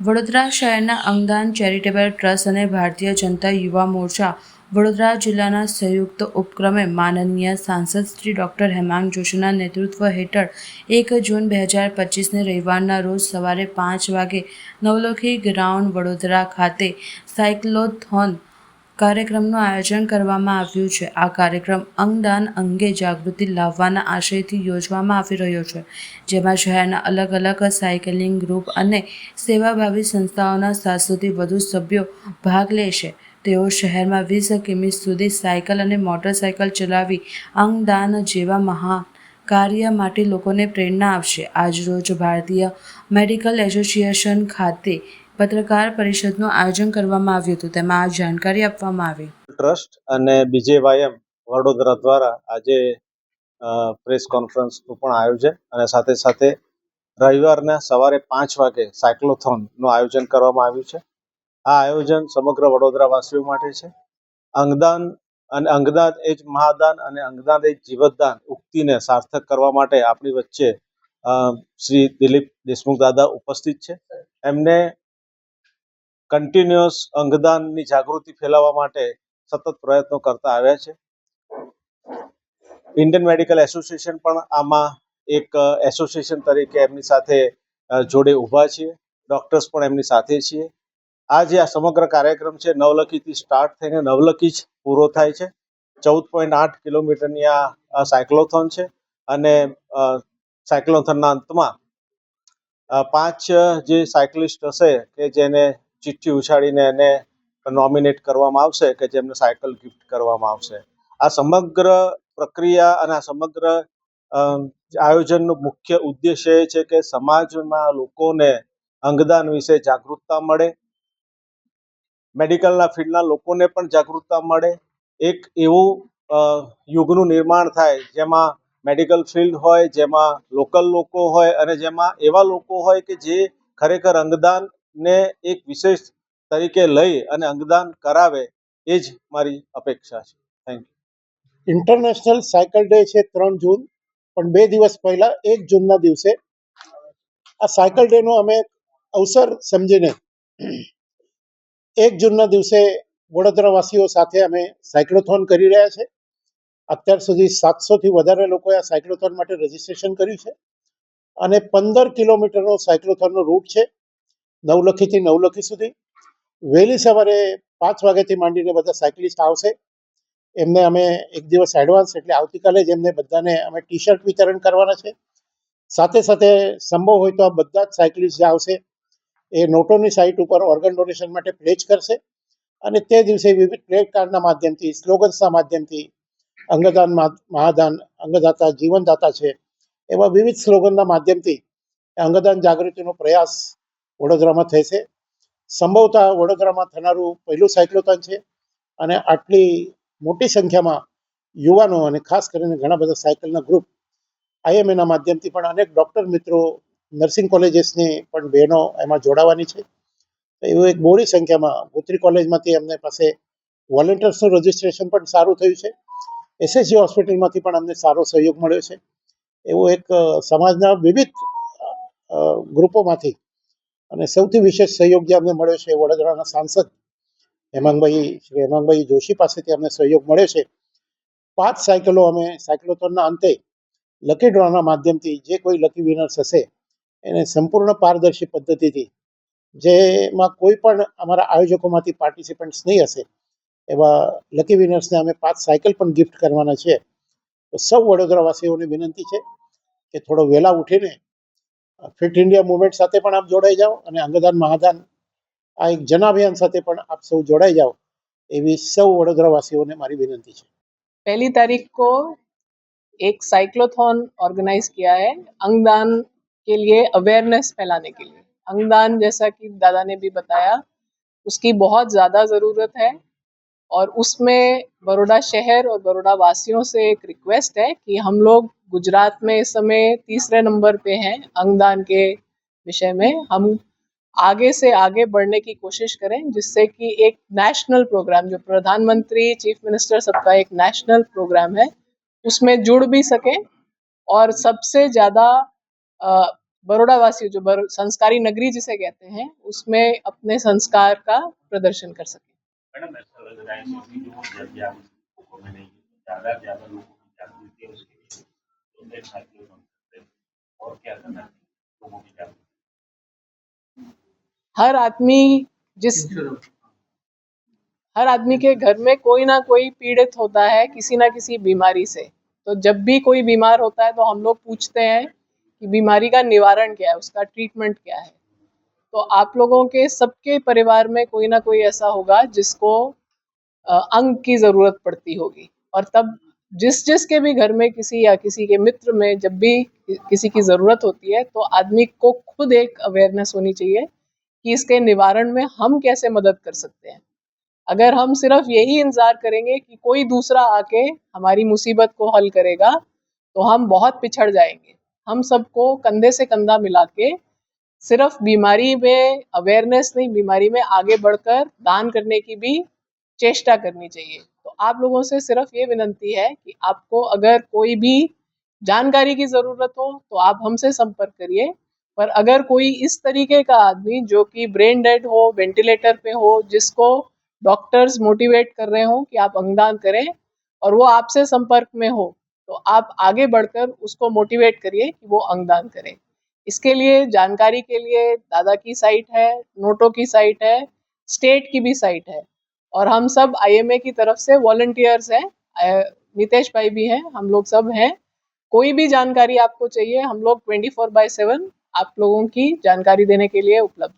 વડોદરા શહેરના અંગદાન charitable trust અને ભારતીય જનતા યુવા મોરચા વડોદરા જિલ્લાના સંયુક્ત ઉપક્રમે માનનીય સાંસદ શ્રી ડૉક્ટર હેમાંગ જોશીના નેતૃત્વ હેઠળ એક જૂન બે હજાર પચીસને રવિવારના રોજ સવારે પાંચ વાગે નવલખી ગ્રાઉન્ડ વડોદરા ખાતે સાયક્લોથોન કાર્યક્રમનું આયોજન કરવામાં આવ્યું છે. આ કાર્યક્રમ અંગદાન અંગે જાગૃતિ લાવવાના આશયથી યોજવામાં આવી રહ્યો છે, જેમાં શહેરના અલગ અલગ સાયકલિંગ ગ્રુપ અને સેવાભાવી સંસ્થાઓના સાતસોથી વધુ સભ્યો ભાગ લેશે. તેઓ શહેરમાં વીસ કિમી સુધી સાયકલ અને મોટરસાયકલ ચલાવી અંગદાન જેવા મહાન કાર્ય માટે લોકોને પ્રેરણા આપશે. આજરોજ ભારતીય મેડિકલ એસોસિએશન ખાતે પત્રકાર પરિષદનું આયોજન કરવામાં આવ્યું હતું. તેમાં આ જાણકારી આપવામાં આવી. ટ્રસ્ટ અને બીજેવાયએમ વડોદરા દ્વારા આજે પ્રેસ કોન્ફરન્સનું પણ આયોજન અને સાથે સાથે રવિવારના સવારે પાંચ વાગે સાયક્લોથોનનું આયોજન કરવામાં આવ્યું છે. આ આયોજન સમગ્ર વડોદરાવાસીઓ માટે છે. અંગદાન અને અંગદાન એ જ મહાદાન અને અંગદાન એ જ જીવતદાન ઉક્તિને સાર્થક કરવા માટે આપણી વચ્ચે શ્રી દિલીપ દેશમુખ દાદા ઉપસ્થિત છે. એમને કન્ટિન્યુઅસ અંગદાનની જાગૃતિ ફેલાવવા માટે સતત પ્રયત્નો કરતા આવ્યા છે. ઇન્ડિયન મેડિકલ એસોસિએશન પણ આમાં એક એસોસિએશન તરીકે એમની સાથે જોડે ઊભા છીએ. ડોક્ટર્સ પણ એમની સાથે છીએ. આ જે આ સમગ્ર કાર્યક્રમ છે, નવલખીથી સ્ટાર્ટ થઈને નવલખી જ પૂરો થાય છે. ચૌદ પોઈન્ટ આઠ કિલોમીટરની આ સાયક્લોથોન છે અને સાયક્લોથોનના અંતમાં પાંચ જે સાયકલિસ્ટ હશે કે જેને ચિઠ્ઠી ઉછાળીને એને નોમિનેટ કરવામાં આવશે કે જેમને સાયકલ ગિફ્ટ કરવામાં આવશે. આ સમગ્ર પ્રક્રિયા અને આ સમગ્ર આયોજનનો મુખ્ય ઉદ્દેશ્ય એ છે કે સમાજમાં લોકોને અંગદાન વિશે જાગૃતતા મળે, મેડિકલના ફિલ્ડના લોકોને પણ જાગૃતતા મળે. એક એવું યુગનું નિર્માણ થાય જેમાં મેડિકલ ફિલ્ડ હોય, જેમાં લોકલ લોકો હોય અને જેમાં એવા લોકો હોય કે જે ખરેખર અંગદાનને એક વિશેષ તરીકે લઈ અને અંગદાન કરાવે એ જ મારી અપેક્ષા છે. Thank you international cycle day છે ત્રણ જૂન, પણ બે દિવસ પહેલા, એક જૂનના દિવસે. આ સાયકલ ડેનો અમે અવસર સમજીને એક જૂનના દિવસે વડોદરાવાસીઓ સાથે અમે સાયક્લોથોન કરી રહ્યા છે. અત્યાર સુધી સાતસોથી વધારે લોકોએ આ સાયક્લોથોન માટે રજીસ્ટ્રેશન કર્યું છે. અને પંદર કિલોમીટરનો સાયક્લોથોનનો રૂટ છે. નવલખીથી નવલખી સુધી. વહેલી સવારે પાંચ વાગ્યાથી માંડીને બધા સાયકલિસ્ટ આવશે. એમને અમે એક દિવસ એડવાન્સ એટલે આવતીકાલે જ એમને બધાને અમે ટી શર્ટ વિતરણ કરવાના છે. સાથે સાથે સંભવ હોય તો આ બધા જ સાયકલિસ્ટ જે આવશે એ નોટોની સાઇટ ઉપર ઓર્ગન ડોનેશન માટે પ્લેજ કરશે અને તે દિવસે વિવિધ પ્લેટ કાર્ડના માધ્યમથી સ્લોગન્સના માધ્યમથી, અંગદાન મહાદાન, અંગદાતા, જીવનદાતા છે એવા વિવિધ સ્લોગનના માધ્યમથી અંગદાન જાગૃતિનો પ્રયાસ વડોદરામાં થશે સંભવતઃ વડોદરામાં થનારું પહેલું સાયક્લોથોન છે અને આટલી મોટી સંખ્યામાં યુવાનો અને ખાસ કરીને ઘણા બધા સાયકલના ગ્રુપ આઈએમએના માધ્યમથી પણ અનેક ડૉક્ટર મિત્રો નર્સિંગ કોલેજીસની પણ બહેનો એમાં જોડાવાની છે. એવું એક બહોળી સંખ્યામાં ગોત્રી કોલેજમાંથી અમને પાસે વોલેન્ટિયર્સનું રજિસ્ટ્રેશન પણ સારું થયું છે. એસએસજી હોસ્પિટલમાંથી પણ અમને સારો સહયોગ મળ્યો છે. એવો એક સમાજના વિવિધ ગ્રુપોમાંથી અને સૌથી વિશેષ સહયોગ જે અમને મળ્યો છે વડોદરાના સાંસદ હેમાંગભાઈ, શ્રી હેમાંગભાઈ જોશી પાસેથી અમને સહયોગ મળ્યો છે. પાંચ સાયકલો અમે સાયકલોથોનના અંતે લકી ડ્રોના માધ્યમથી જે કોઈ લકી વિનર્સ હશે એને સંપૂર્ણ પારદર્શી પદ્ધતિથી, જેમાં કોઈ પણ અમારા આયોજકોમાંથી પાર્ટિસિપન્ટ્સ નહીં હશે, એવા લકી વિનર્સને અમે પાંચ સાયકલ પણ ગિફ્ટ કરવાના છે. તો સૌ વડોદરાવાસીઓને વિનંતી છે કે થોડો વહેલા ઉઠીને ફિટ ઇન્ડિયા મુવમેન્ટ સાથે પણ આપ જોડાઈ જાઓ અને અંગદાન મહાદાન આ એક જન અભિયાન સાથે પણ આપ સૌ જોડાઈ જાઓ એવી સૌ વડોદરાવાસીઓને મારી વિનંતી છે पहली तारीख को एक साइक्लोथॉन ऑर्गेनाइज किया है अंगदान के लिए अवेयरनेस फैलाने के लिए अंगदान जैसा कि दादा ने भी बताया उसकी बहुत ज़्यादा ज़रूरत है और उसमें बड़ोड़ा शहर और बड़ोड़ा वासियों से एक रिक्वेस्ट है कि हम लोग गुजरात में इस समय तीसरे नंबर पे हैं अंगदान के विषय में। हम आगे से आगे बढ़ने की कोशिश करें जिससे कि एक नेशनल प्रोग्राम जो प्रधानमंत्री चीफ मिनिस्टर सबका एक नेशनल प्रोग्राम है उसमें जुड़ भी सकें। और सबसे ज़्यादा बड़ौदा वासी जो बर, संस्कारी नगरी जिसे कहते हैं उसमें अपने संस्कार का प्रदर्शन कर सके। मैडम ऐसा लग रहा कि जो जन जागृति लोगों में नहीं ज़्यादा से ज़्यादा लोगों की जागृति है उसके लिए तो एक साइकिल करते और क्या करना चाहिए लोगों की जागृति हर आदमी जिस हर आदमी के घर में कोई ना कोई पीड़ित होता है किसी ना किसी बीमारी से। तो जब भी कोई बीमार होता है तो हम लोग पूछते हैं कि बीमारी का निवारण क्या है उसका ट्रीटमेंट क्या है। तो आप लोगों के सबके परिवार में कोई ना कोई ऐसा होगा जिसको अंग की ज़रूरत पड़ती होगी। और तब जिस जिस के भी घर में किसी या किसी के मित्र में जब भी किसी की ज़रूरत होती है तो आदमी को खुद एक अवेयरनेस होनी चाहिए कि इसके निवारण में हम कैसे मदद कर सकते हैं। अगर हम सिर्फ़ यही इंतज़ार करेंगे कि कोई दूसरा आके हमारी मुसीबत को हल करेगा तो हम बहुत पिछड़ जाएँगे। हम सबको कंधे से कंधा मिला के सिर्फ़ बीमारी में अवेयरनेस नहीं, बीमारी में आगे बढ़कर दान करने की भी चेष्टा करनी चाहिए। तो आप लोगों से सिर्फ़ ये विनंती है कि आपको अगर कोई भी जानकारी की ज़रूरत हो तो आप हमसे संपर्क करिए। पर अगर कोई इस तरीके का आदमी जो कि ब्रेन डेड हो, वेंटिलेटर पे हो, जिसको डॉक्टर्स मोटिवेट कर रहे हो कि आप अंगदान करें और वो आपसे संपर्क में हो तो आप आगे बढ़कर उसको मोटिवेट करिए कि वो अंगदान करें। इसके लिए जानकारी के लिए दादा की साइट है, नोटो की साइट है, स्टेट की भी साइट है। और हम सब आईएमए की तरफ़ से वॉल्टियर्स हैं। नितेश भाई भी हैं, हम लोग सब हैं। कोई भी जानकारी आपको चाहिए, हम लोग ट्वेंटी फोर बाय सेवन आप लोगों की जानकारी देने के लिए उपलब्ध